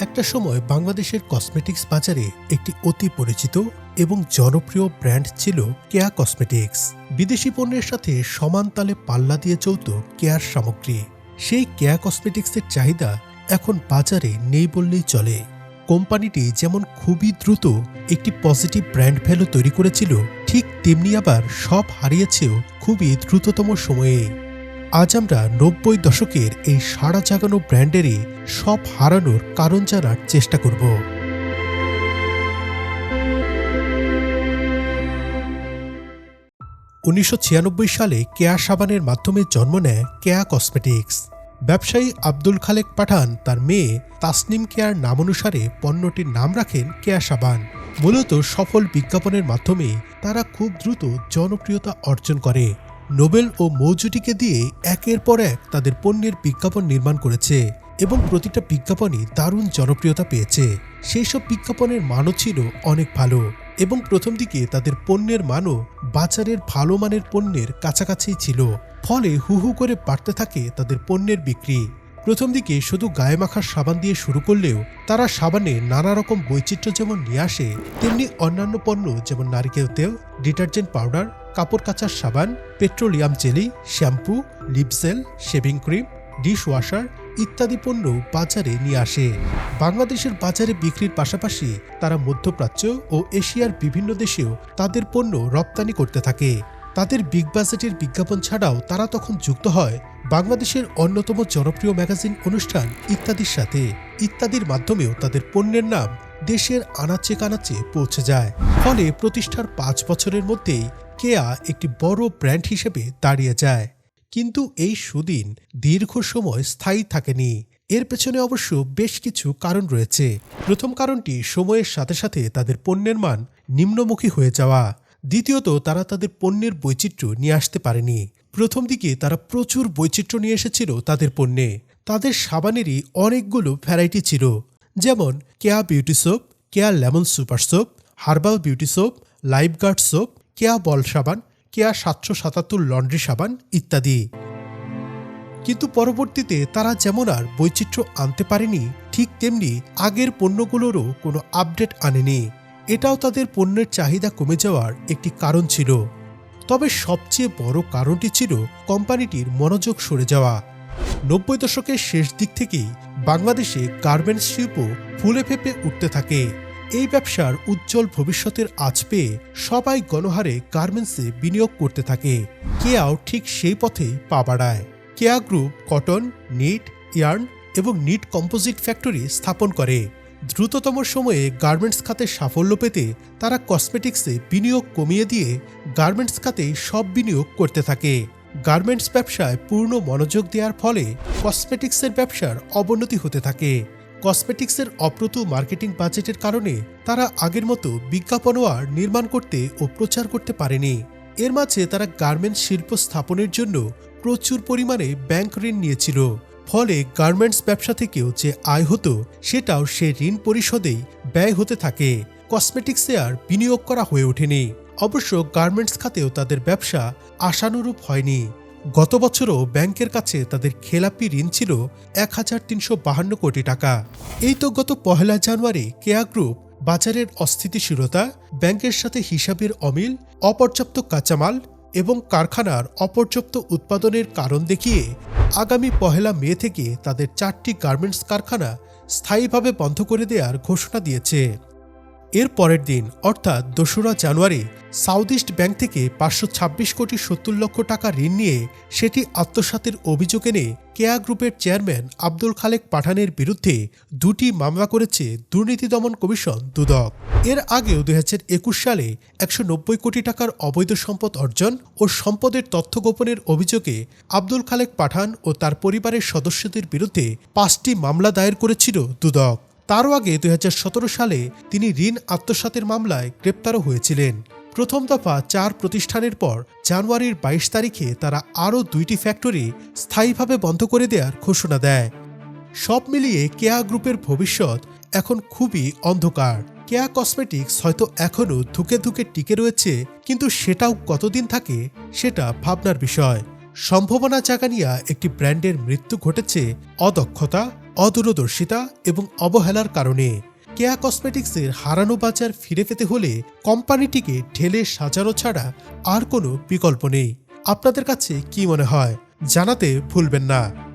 একটা সময় বাংলাদেশের কসমেটিক্স বাজারে একটি অতি পরিচিত এবং জনপ্রিয় ব্র্যান্ড ছিল কেয়া কসমেটিক্স। বিদেশি পণ্যের সাথে সমান তালে পাল্লা দিয়ে চলত কেয়ার সামগ্রী। সেই কেয়া কসমেটিক্সের চাহিদা এখন বাজারে নেই বললেই চলে। কোম্পানিটি যেমন খুবই দ্রুত একটি পজিটিভ ব্র্যান্ড ভ্যালু তৈরি করেছিল, ঠিক তেমনি আবার সব হারিয়েছেও খুবই দ্রুততম সময়ে। আজ আমরা নব্বই দশকের এই সাড়া জাগানো ব্র্যান্ডেরই সব হারানোর কারণ জানার চেষ্টা করব। উনিশশো ছিয়ানব্বই সালে কেয়া সাবানের মাধ্যমে জন্ম নেয় কেয়া কসমেটিক্স। ব্যবসায়ী আব্দুল খালেক পাঠান তার মেয়ে তাসনিম কেয়ার নাম অনুসারে পণ্যটির নাম রাখেন কেয়া সাবান। মূলত সফল বিজ্ঞাপনের মাধ্যমে তারা খুব দ্রুত জনপ্রিয়তা অর্জন করে। নোবেল ও মৌজুটিকে দিয়ে একের পর এক তাদের পণ্যের বিজ্ঞাপন নির্মাণ করেছে এবং প্রতিটা বিজ্ঞাপনই দারুণ জনপ্রিয়তা পেয়েছে। সেই সব বিজ্ঞাপনের মানও ছিল অনেক ভালো এবং প্রথম দিকে তাদের পণ্যের মানও বাজারের ভালো মানের পণ্যের কাছাকাছি ছিল। ফলে হু হু করে বাড়তে থাকে তাদের পণ্যের বিক্রি। প্রথম দিকে শুধু গায়ে মাখার সাবান দিয়ে শুরু করলেও তারা সাবানে নানা রকম বৈচিত্র্য যেমন নিয়ে আসে, তেমনি অন্যান্য পণ্য যেমন নারিকেল তেল, ডিটারজেন্ট পাউডার কাপড় কাচার সাবান, পেট্রোলিয়াম জেলি, শ্যাম্পু লিপসেল শেভিং ক্রিম ডিশ ওয়াশার ইত্যাদি পণ্য বাজারে নিয়ে আসে। বাংলাদেশের বাজারে বিক্রির পাশাপাশি তারা মধ্যপ্রাচ্য ও এশিয়ার বিভিন্ন দেশেও তাদের পণ্য রপ্তানি করতে থাকে। তাদের বিগ বাজেটের বিজ্ঞাপন ছাড়াও তারা তখন যুক্ত হয় বাংলাদেশের অন্যতম জনপ্রিয় ম্যাগাজিন অনুষ্ঠান ইত্যাদির সাথে। ইত্যাদির মাধ্যমেও তাদের পণ্যের নাম দেশের আনাচে কানাচে পৌঁছে যায়। ফলে প্রতিষ্ঠার পাঁচ বছরের মধ্যেই কেয়া একটি বড় ব্র্যান্ড হিসেবে দাঁড়িয়ে যায়। কিন্তু এই সুদিন দীর্ঘ সময় স্থায়ী থাকেনি। এর পেছনে অবশ্য বেশ কিছু কারণ রয়েছে। প্রথম কারণটি সময়ের সাথে সাথে তাদের পণ্যের মান নিম্নমুখী হয়ে যাওয়া। দ্বিতীয়ত, তারা তাদের পণ্যের বৈচিত্র্য নিয়ে আসতে পারেনি। প্রথম দিকে তারা প্রচুর বৈচিত্র্য নিয়ে এসেছিল তাদের পণ্যে। তাদের সাবানেরই অনেকগুলো ভ্যারাইটি ছিল। যেমন, Keya beauty soap, Keya lemon super soap, herbal beauty soap, Lifeguard soap Keya ball সাবান, কেয়া সাতশো সাতাত্তর লন্ড্রি সাবান ইত্যাদি। কিন্তু পরবর্তীতে তারা যেমন আর বৈচিত্র্য আনতে পারেনি, ঠিক তেমনি আগের পণ্যগুলোরও কোনো আপডেট আনেনি। এটাও তাদের পণ্যের চাহিদা কমে যাওয়ার একটি কারণ ছিল। তবে সবচেয়ে বড় কারণটি ছিল কোম্পানিটির মনোযোগ সরে যাওয়া। নব্বই দশকের শেষ দিক থেকেই বাংলাদেশে গার্মেন্টস শিল্প ফুলে ফেপে উঠতে থাকে। এই ব্যবসার উজ্জ্বল ভবিষ্যতের আজ পেয়ে সবাই গণহারে গার্মেন্টসে বিনিয়োগ করতে থাকে। কেয়াও ঠিক সেই পথেই পা বাড়ায়। Keya group cotton, knit, yarn এবং নিট কম্পোজিট ফ্যাক্টরি স্থাপন করে। দ্রুততম সময়ে গার্মেন্টস খাতে সাফল্য পেতে তারা কসমেটিক্সে বিনিয়োগ কমিয়ে দিয়ে গার্মেন্টস খাতে সব বিনিয়োগ করতে থাকে। গার্মেন্টস ব্যবসায় পূর্ণ মনোযোগ দেওয়ার ফলে কসমেটিক্সের ব্যবসার অবনতি হতে থাকে। কসমেটিক্সের অপ্রতু মার্কেটিং বাজেটের কারণে তারা আগের মতো বিজ্ঞাপনও আর নির্মাণ করতে ও প্রচার করতে পারেনি। এর মাঝে তারা গার্মেন্টস শিল্প স্থাপনের জন্য প্রচুর পরিমাণে ব্যাংক ঋণ নিয়েছিল। ফলে গার্মেন্টস ব্যবসা থেকেও যে আয় হতো, সেটাও সে ঋণ পরিশোধেই ব্যয় হতে থাকে। কসমেটিক্সে আর বিনিয়োগ করা হয়ে ওঠেনি। অবশ্য গার্মেন্টস খাতেও তাদের ব্যবসা আশানুরূপ হয়নি। গত বছরও ব্যাংকের কাছে তাদের খেলাপি ঋণ ছিল এক হাজার তিনশো বাহান্ন কোটি টাকা। এই তো গত পহেলা জানুয়ারি কেয়া গ্রুপ বাজারের অস্থিতিশীলতা, ব্যাংকের সাথে হিসাবের অমিল, অপর্যাপ্ত কাঁচামাল এবং কারখানার অপর্যাপ্ত উৎপাদনের কারণ দেখিয়ে আগামী পহেলা মে থেকে তাদের চারটি গার্মেন্টস কারখানা স্থায়ীভাবে বন্ধ করে দেওয়ার ঘোষণা দিয়েছে। এর পরের দিন, অর্থাৎ দোসরা জানুয়ারি সাউথ ইস্ট ব্যাংক থেকে পাঁচশো ছাব্বিশ কোটি সত্তর লক্ষ টাকা ঋণ নিয়ে সেটি আত্মসাতের অভিযোগ এনে কেয়া গ্রুপের চেয়ারম্যান আব্দুল খালেক পাঠানের বিরুদ্ধে দুটি মামলা করেছে দুর্নীতি দমন কমিশন দুদক। এর আগেও দু হাজার একুশ সালে একশো নব্বই কোটি টাকার অবৈধ সম্পদ অর্জন ও সম্পদের তথ্য গোপনের অভিযোগে আব্দুল খালেক পাঠান ও তার পরিবারের সদস্যদের বিরুদ্ধে পাঁচটি মামলা দায়ের করেছিল দুদক। তারও আগে দুই হাজার সতেরো সালে তিনি ঋণ আত্মসাতের মামলায় গ্রেপ্তারও হয়েছিলেন। প্রথম দফা চার প্রতিষ্ঠানের পর জানুয়ারির বাইশ তারিখে তারা আরও দুইটি ফ্যাক্টরি স্থায়ীভাবে বন্ধ করে দেওয়ার ঘোষণা দেয়। সব মিলিয়ে কেয়া গ্রুপের ভবিষ্যৎ এখন খুবই অন্ধকার। কেয়া কসমেটিক্স হয়তো এখনও ধুকে ধুকে টিকে রয়েছে, কিন্তু সেটাও কতদিন থাকে সেটা ভাবনার বিষয়। সম্ভাবনা জাগানিয়া একটি ব্র্যান্ডের মৃত্যু ঘটেছে, অদক্ষতা অদূরদর্শিতা এবং অবহেলার কারণে কেয়া কসমেটিক্সের হারানো বাজার ফিরে পেতে হলে কোম্পানিটিকে ঢেলে সাজানো ছাড়া আর কোনো বিকল্প নেই। আপনাদের কাছে কি মনে হয়? জানাতে ভুলবেন না।